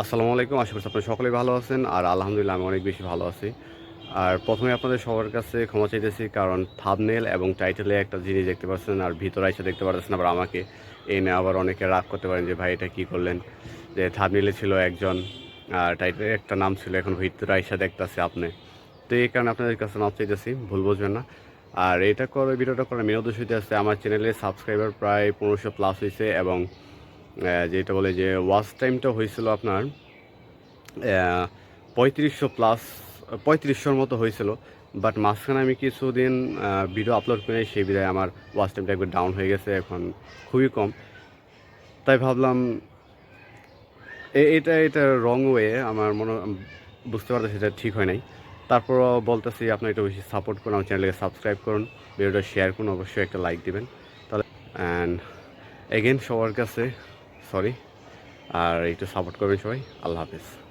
আসসালামু আলাইকুম। আশা করছি আপনারা সকলেই ভালো আছেন। আর আলহামদুলিল্লাহ আমি অনেক বেশি ভালো আছি। আর প্রথমে আপনাদের সবার কাছে ক্ষমা চাইতেছি, কারণ থাবনেল এবং টাইটেলে একটা জিনিস দেখতে পাচ্ছেন, আর ভিতরে এসে দেখতে পাচ্ছেন আবার আমাকে। এই নিয়ে আবার অনেকে রাগ করতে পারেন যে, ভাই, এটা কী করলেন? যে থাবনেলে ছিল একজন, আর টাইটেলে একটা নাম ছিল, এখন ভিতরে আইসা দেখতেছে আপনি। তো এই কারণে আপনাদের কাছে মাপ চাইতেছি, ভুল বুঝবেন না। আর এটা করে ভিডিওটা করার মেন উদ্দেশ্য হইতে আসছে আমার চ্যানেলে সাবস্ক্রাইবার প্রায় পনেরোশো প্লাস হয়েছে এবং যেটা বলে যে ওয়াচ টাইমটা হয়েছিল আপনার পঁয়ত্রিশশো প্লাস পঁয়ত্রিশশোর মতো হয়েছিল। বাট মাঝখানে আমি কিছুদিন ভিডিও আপলোড করে সেই বিধায় আমার ওয়াচ টাইমটা একবার ডাউন হয়ে গেছে, এখন খুবই কম। তাই ভাবলাম এটা এটা রং ওয়ে আমার মনে, বুঝতে পারতেছি সেটা ঠিক হয় নাই। তারপরও বলতেছি, আপনার একটু বেশি সাপোর্ট করুন, আমার চ্যানেলকে সাবস্ক্রাইব করুন ভিডিওটা শেয়ার করুন, অবশ্যই একটা লাইক দিবেন। তাহলে অ্যান্ড এগেন সবার কাছে সরি। আর একটু সাপোর্ট করবেন সবাই। আল্লাহ হাফেজ।